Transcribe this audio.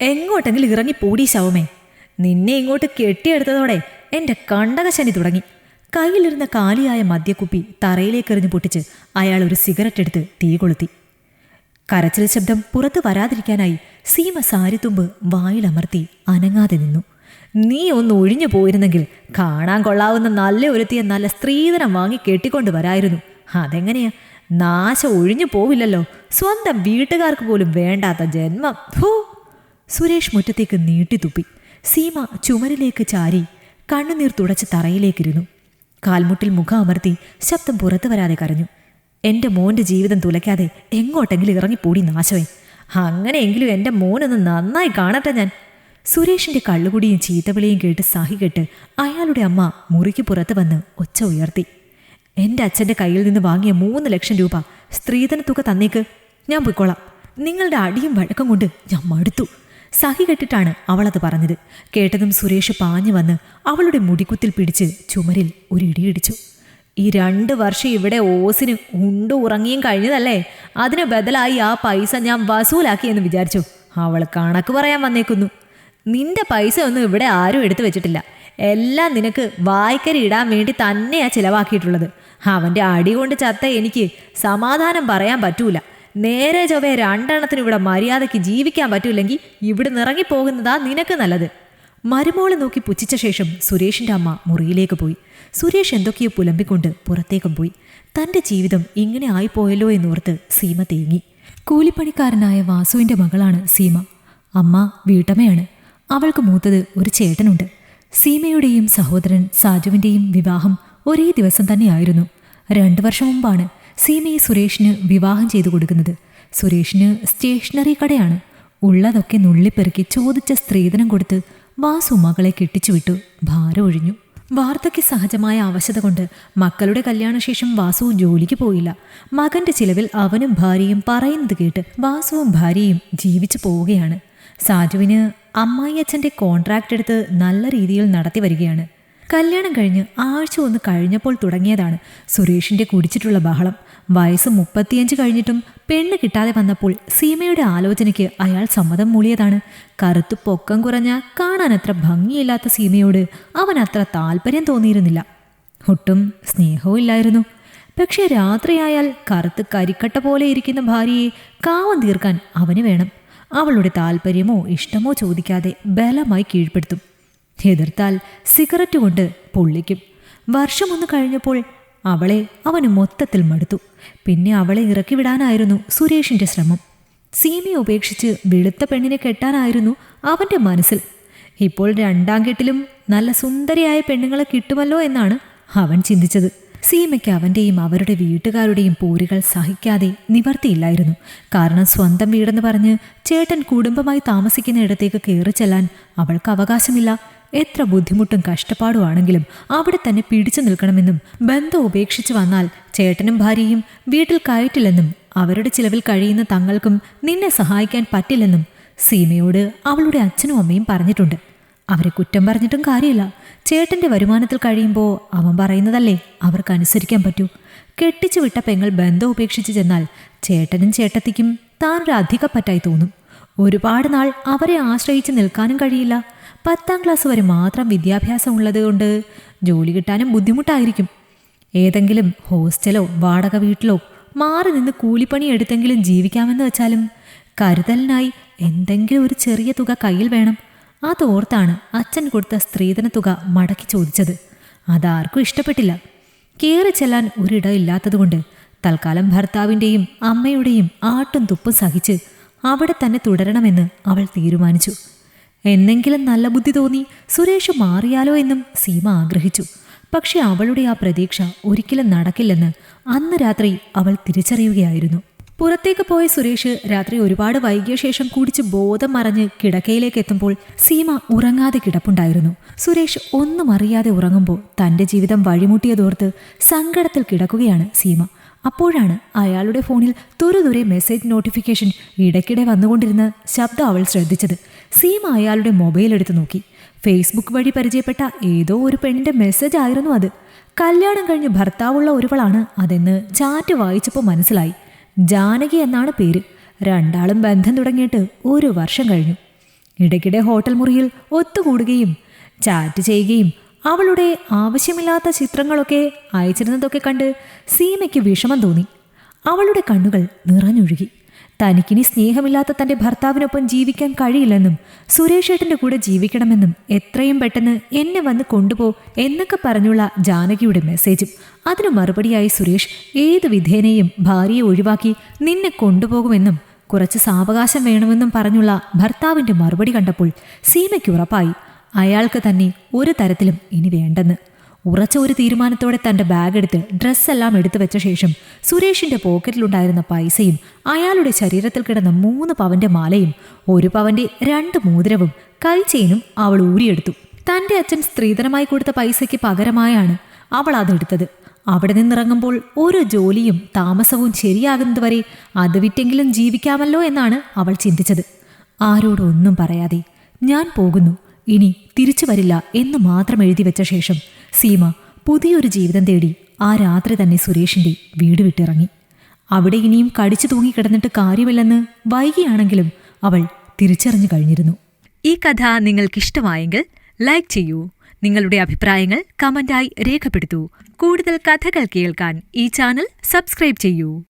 എങ്ങോട്ടെങ്കിലും പൂടി ശവമേ. നിന്നെ ഇങ്ങോട്ട് കെട്ടിയെടുത്തതോടെ എന്റെ കണ്ടകശനി തുടങ്ങി. കയ്യിലിരുന്ന കാലിയായ മദ്യക്കുപ്പി തറയിലേക്കെറിഞ്ഞു പൊട്ടിച്ച് അയാൾ ഒരു സിഗരറ്റ് എടുത്ത് തീ കൊളുത്തി. കരച്ചിൽ ശബ്ദം പുറത്തു വരാതിരിക്കാനായി സീമ സാരിത്തുമ്പ് വായിലമർത്തി അനങ്ങാതെ നിന്നു. നീ ഒന്ന് ഒഴിഞ്ഞു പോയിരുന്നെങ്കിൽ കാണാൻ കൊള്ളാവുന്ന നല്ല ഒരുത്തിയ നല്ല സ്ത്രീധനം വാങ്ങി കെട്ടിക്കൊണ്ട് വരായിരുന്നു. അതെങ്ങനെയാ? നാശം ഒഴിഞ്ഞു പോവില്ലല്ലോ. സ്വന്തം വീട്ടുകാർക്ക് പോലും വേണ്ടാത്ത ജന്മം. ഹൂ. സുരേഷ് മുറ്റത്തേക്ക് നീട്ടിത്തുപ്പി. സീമ ചുമരിലേക്ക് ചാരി കണ്ണുനീർ തുടച്ച് തറയിലേക്കിരുന്നു. കാൽമുട്ടിൽ മുഖം അമർത്തി ശബ്ദം പുറത്തു വരാതെ കരഞ്ഞു. എന്റെ മോന്റെ ജീവിതം തുലയ്ക്കാതെ എങ്ങോട്ടെങ്കിലും ഇറങ്ങിപ്പോടി നാശമേ അങ്ങനെയെങ്കിലും എന്റെ മോനൊന്ന് നന്നായി കാണട്ടെ ഞാൻ. സുരേഷിന്റെ കള്ളുകുടിയും ചീത്തവിളിയും കേട്ട് സഹികെട്ട് അയാളുടെ അമ്മ മുറിക്ക് പുറത്ത് വന്ന് ഒച്ച ഉയർത്തി. എന്റെ അച്ഛന്റെ കയ്യിൽ നിന്ന് വാങ്ങിയ മൂന്ന് ലക്ഷം രൂപ സ്ത്രീധന തുക തന്നേക്ക്. ഞാൻ പോയിക്കോളാം. നിങ്ങളുടെ അടിയും വഴക്കം കൊണ്ട് ഞാൻ മടുത്തു. സഹി കെട്ടിട്ടാണ് അവളത് പറഞ്ഞത്. കേട്ടതും സുരേഷ് പാഞ്ഞു വന്ന് അവളുടെ മുടിക്കുത്തിൽ പിടിച്ച് ചുമരിൽ ഒരു ഇടിയിടിച്ചു ഈ രണ്ട് വർഷം ഇവിടെ ഓസിന് ഉണ്ടു ഉറങ്ങിയും കഴിഞ്ഞതല്ലേ? അതിന് ബദലായി ആ പൈസ ഞാൻ വസൂലാക്കിയെന്ന് വിചാരിച്ചു. അവൾ കണക്ക് പറയാൻ വന്നേക്കുന്നു. നിന്റെ പൈസ ഒന്നും ഇവിടെ ആരും എടുത്തു വെച്ചിട്ടില്ല. എല്ലാം നിനക്ക് വായ്ക്കരി ഇടാൻ വേണ്ടി തന്നെയാ ചിലവാക്കിയിട്ടുള്ളത്. അവന്റെ അടി കൊണ്ട് ചത്ത എനിക്ക് സമാധാനം പറയാൻ പറ്റൂല. നേരെ ചൊവ്വേ രണ്ടെണ്ണത്തിന് ഇവിടെ മര്യാദയ്ക്ക് ജീവിക്കാൻ പറ്റൂല്ലെങ്കിൽ ഇവിടെ നിറങ്ങിപ്പോകുന്നതാ നിനക്ക് നല്ലത്. മരുമോളെ നോക്കി പുച്ഛിച്ച ശേഷം സുരേഷിന്റെ അമ്മ മുറിയിലേക്ക് പോയി. സുരേഷ് എന്തൊക്കെയോ പുലമ്പിക്കൊണ്ട് പുറത്തേക്കും പോയി. തന്റെ ജീവിതം ഇങ്ങനെ ആയിപ്പോയല്ലോ എന്നോർത്ത് സീമ തേങ്ങി. കൂലിപ്പണിക്കാരനായ വാസുവിന്റെ മകളാണ് സീമ. അമ്മ വീട്ടമ്മയാണ്. അവൾക്ക് മൂത്തത് ഒരു ചേട്ടനുണ്ട്. സീമയുടെയും സഹോദരൻ സാജുവിന്റെയും വിവാഹം ഒരേ ദിവസം തന്നെയായിരുന്നു. രണ്ടു വർഷം മുമ്പാണ് സീമയെ സുരേഷിന് വിവാഹം ചെയ്തു കൊടുക്കുന്നത്. സുരേഷിന് സ്റ്റേഷനറി കടയാണ്. ഉള്ളതൊക്കെ നുള്ളിപ്പെറുക്കി ചോദിച്ച സ്ത്രീധനം കൊടുത്ത് വാസു മകളെ കെട്ടിച്ചുവിട്ടു ഭാരം ഒഴിഞ്ഞു. വാർദ്ധക്യ സഹജമായ അവശത കൊണ്ട് മക്കളുടെ കല്യാണശേഷം വാസു ജോലിക്ക് പോയില്ല. മകന്റെ ചിലവിൽ അവനും ഭാര്യയും പറയുന്നത് കേട്ട് വാസുവും ഭാര്യയും ജീവിച്ചു പോവുകയാണ്. സാജുവിന് അമ്മായിയച്ഛന്റെ കോൺട്രാക്റ്റ് എടുത്ത് നല്ല രീതിയിൽ നടത്തി വരികയാണ്. കല്യാണം കഴിഞ്ഞ് ആഴ്ച ഒന്ന് കഴിഞ്ഞപ്പോൾ തുടങ്ങിയതാണ് സുരേഷിന്റെ കുടിച്ചിട്ടുള്ള ബഹളം. വയസ്സ് മുപ്പത്തിയഞ്ച് കഴിഞ്ഞിട്ടും പെണ്ണ് കിട്ടാതെ വന്നപ്പോൾ സീമയുടെ ആലോചനയ്ക്ക് അയാൾ സമ്മതം മൂളിയതാണ്. കറുത്തു പൊക്കം കുറഞ്ഞ കാണാൻ അത്ര ഭംഗിയില്ലാത്ത സീമയോട് അവൻ അത്ര താല്പര്യം തോന്നിയിരുന്നില്ല. ഒട്ടും സ്നേഹവും ഇല്ലായിരുന്നു. പക്ഷേ രാത്രിയായാൽ കറുത്ത് കരിക്കട്ട പോലെ ഇരിക്കുന്ന ഭാര്യയെ കാവം തീർക്കാൻ അവന് വേണം. അവളുടെ താല്പര്യമോ ഇഷ്ടമോ ചോദിക്കാതെ ബലമായി കീഴ്പ്പെടുത്തും. എതിർത്താൽ സിഗരറ്റ് കൊണ്ട് പൊള്ളിക്കും. വർഷമൊന്ന് കഴിഞ്ഞപ്പോൾ അവളെ അവന് മൊത്തത്തിൽ മടുത്തു. പിന്നെ അവളെ ഇറക്കി വിടാനായിരുന്നു സുരേഷിന്റെ ശ്രമം. സീമയെ ഉപേക്ഷിച്ച് വെളുത്ത പെണ്ണിനെ കെട്ടാനായിരുന്നു അവന്റെ മനസ്സിൽ. ഇപ്പോൾ രണ്ടാം കെട്ടിലും നല്ല സുന്ദരിയായ പെണ്ണുങ്ങളെ കിട്ടുമല്ലോ എന്നാണ് അവൻ ചിന്തിച്ചത്. സീമയ്ക്ക് അവന്റെയും അവരുടെ വീട്ടുകാരുടെയും പോരുകൾ സഹിക്കാതെ നിവർത്തിയില്ലായിരുന്നു. കാരണം സ്വന്തം വീടെന്ന് പറഞ്ഞ് ചേട്ടൻ കുടുംബമായി താമസിക്കുന്ന ഇടത്തേക്ക് കയറി ചെല്ലാൻ അവൾക്ക് അവകാശമില്ല. എത്ര ബുദ്ധിമുട്ടും കഷ്ടപ്പാടുമാണെങ്കിലും അവിടെ തന്നെ പിടിച്ചു നിൽക്കണമെന്നും ബന്ധം ഉപേക്ഷിച്ചു വന്നാൽ ചേട്ടനും ഭാര്യയും വീട്ടിൽ കയറ്റില്ലെന്നും അവരുടെ ചിലവിൽ കഴിയുന്ന തങ്ങൾക്കും നിന്നെ സഹായിക്കാൻ പറ്റില്ലെന്നും സീമയോട് അവളുടെ അച്ഛനും അമ്മയും പറഞ്ഞിട്ടുണ്ട്. അവരെ കുറ്റം പറഞ്ഞിട്ടും കാര്യമില്ല. ചേട്ടന്റെ വരുമാനത്തിൽ കഴിയുമ്പോൾ അവൻ പറയുന്നതല്ലേ അവർക്ക് അനുസരിക്കാൻ പറ്റൂ. കെട്ടിച്ചു വിട്ട പെങ്ങൾ ബന്ധം ഉപേക്ഷിച്ച് ചെന്നാൽ ചേട്ടനും ചേട്ടത്തിക്കും താനൊരു അധികപ്പറ്റായി തോന്നും. ഒരുപാട് നാൾ അവരെ ആശ്രയിച്ച് നിൽക്കാനും കഴിയില്ല. പത്താം ക്ലാസ് വരെ മാത്രം വിദ്യാഭ്യാസം ഉള്ളത് കൊണ്ട് ജോലി കിട്ടാനും ബുദ്ധിമുട്ടായിരിക്കും. ഏതെങ്കിലും ഹോസ്റ്റലോ വാടക വീട്ടിലോ മാറി നിന്ന് കൂലിപ്പണി എടുത്തെങ്കിലും ജീവിക്കാമെന്ന് വെച്ചാലും കരുതലിനായി എന്തെങ്കിലും ഒരു ചെറിയ തുക കയ്യിൽ വേണം. അതോർത്താണ് അച്ഛൻ കൊടുത്ത സ്ത്രീധന തുക മടക്കി ചോദിച്ചത്. അതാർക്കും ഇഷ്ടപ്പെട്ടില്ല. കയറി ചെല്ലാൻ ഒരിടമില്ലാത്തതുകൊണ്ട് തൽക്കാലം ഭർത്താവിന്റെയും അമ്മയുടെയും ആട്ടും തുപ്പും സഹിച്ച് അവിടെ തന്നെ തുടരണമെന്ന് അവൾ തീരുമാനിച്ചു. എന്നെങ്കിലും നല്ല ബുദ്ധി തോന്നി സുരേഷ് മാറിയാലോ എന്നും സീമ ആഗ്രഹിച്ചു. പക്ഷെ അവളുടെ ആ പ്രതീക്ഷ ഒരിക്കലും നടക്കില്ലെന്ന് അന്ന് രാത്രി അവൾ തിരിച്ചറിയുകയായിരുന്നു. പുറത്തേക്ക് പോയ സുരേഷ് രാത്രി ഒരുപാട് വൈകിയ ശേഷം കുടിച്ച് ബോധം മറഞ്ഞ് കിടക്കയിലേക്ക് എത്തുമ്പോൾ സീമ ഉറങ്ങാതെ കിടപ്പുണ്ടായിരുന്നു. സുരേഷ് ഒന്നും അറിയാതെ ഉറങ്ങുമ്പോൾ തന്റെ ജീവിതം വഴിമുട്ടിയതോർത്ത് സങ്കടത്തിൽ കിടക്കുകയാണ് സീമ. അപ്പോഴാണ് അയാളുടെ ഫോണിൽ തുരുതുരെ മെസ്സേജ് നോട്ടിഫിക്കേഷൻ ഇടയ്ക്കിടെ വന്നുകൊണ്ടിരുന്ന ശബ്ദം അവൾ ശ്രദ്ധിച്ചത്. സീമ അയാളുടെ മൊബൈൽ എടുത്ത് നോക്കി. ഫേസ്ബുക്ക് വഴി പരിചയപ്പെട്ട ഏതോ ഒരു പെണ്ണിന്റെ മെസ്സേജ് ആയിരുന്നു അത്. കല്യാണം കഴിഞ്ഞ് ഭർത്താവുള്ള ഒരുവളാണ് അതെന്ന് ചാറ്റ് വായിച്ചപ്പോൾ മനസ്സിലായി. ജാനകി എന്നാണ് പേര്. രണ്ടാളും ബന്ധം തുടങ്ങിയിട്ട് ഒരു വർഷം കഴിഞ്ഞു. ഇടയ്ക്കിടെ ഹോട്ടൽ മുറിയിൽ ഒത്തുകൂടുകയും ചാറ്റ് ചെയ്യുകയും അവളുടെ ആവശ്യമില്ലാത്ത ചിത്രങ്ങളൊക്കെ അയച്ചിരുന്നതൊക്കെ കണ്ട് സീമയ്ക്ക് വിഷമം തോന്നി. അവളുടെ കണ്ണുകൾ നിറഞ്ഞൊഴുകി. തനിക്കിനി സ്നേഹമില്ലാത്ത തന്റെ ഭർത്താവിനൊപ്പം ജീവിക്കാൻ കഴിയില്ലെന്നും സുരേഷ് ഏട്ടന്റെ കൂടെ ജീവിക്കണമെന്നും എത്രയും പെട്ടെന്ന് എന്നെ വന്ന് കൊണ്ടുപോ എന്നൊക്കെ പറഞ്ഞുള്ള ജാനകിയുടെ മെസ്സേജും അതിനു മറുപടിയായി സുരേഷ് ഏത് വിധേനയും ഭാര്യയെ ഒഴിവാക്കി നിന്നെ കൊണ്ടുപോകുമെന്നും കുറച്ച് സാവകാശം വേണമെന്നും പറഞ്ഞുള്ള ഭർത്താവിന്റെ മറുപടി കണ്ടപ്പോൾ സീമയ്ക്ക് ഉറപ്പായി. അയാൾക്ക് തന്നെ ഒരു തരത്തിലും ഇനി വേണ്ടെന്ന്. ഉറച്ച ഒരു തീരുമാനത്തോടെ തന്റെ ബാഗ് എടുത്ത് ഡ്രസ്സെല്ലാം എടുത്തു വെച്ച ശേഷം സുരേഷിന്റെ പോക്കറ്റിലുണ്ടായിരുന്ന പൈസയും അയാളുടെ ശരീരത്തിൽ കിടന്ന മൂന്ന് പവന്റെ മാലയും ഒരു പവന്റെ രണ്ട് മോതിരവും കൈചെയിനും അവൾ ഊരിയെടുത്തു. തന്റെ അച്ഛൻ സ്ത്രീധനമായി കൊടുത്ത പൈസയ്ക്ക് പകരമായാണ് അവൾ അതെടുത്തത്. അവിടെ നിന്നിറങ്ങുമ്പോൾ ഒരു ജോലിയും താമസവും ശരിയാകുന്നതുവരെ അത് വിറ്റെങ്കിലും ജീവിക്കാമല്ലോ എന്നാണ് അവൾ ചിന്തിച്ചത്. ആരോടൊന്നും പറയാതെ ഞാൻ പോകുന്നു. ഇനി തിരിച്ചു വരില്ല എന്ന് മാത്രം എഴുതി വെച്ച ശേഷം സീമ പുതിയൊരു ജീവിതം തേടി ആ രാത്രി തന്നെ സുരേഷിന്റെ വീട് വിട്ടിറങ്ങി. അവിടെ ഇനിയും കടിച്ചു തൂങ്ങിക്കിടന്നിട്ട് കാര്യമില്ലെന്ന് വൈകിയാണെങ്കിലും അവൾ തിരിച്ചറിഞ്ഞു കഴിഞ്ഞിരുന്നു. ഈ കഥ നിങ്ങൾക്കിഷ്ടമായെങ്കിൽ ലൈക്ക് ചെയ്യൂ. നിങ്ങളുടെ അഭിപ്രായങ്ങൾ കമന്റായി രേഖപ്പെടുത്തൂ. കൂടുതൽ കഥകൾ കേൾക്കാൻ ഈ ചാനൽ സബ്സ്ക്രൈബ് ചെയ്യൂ.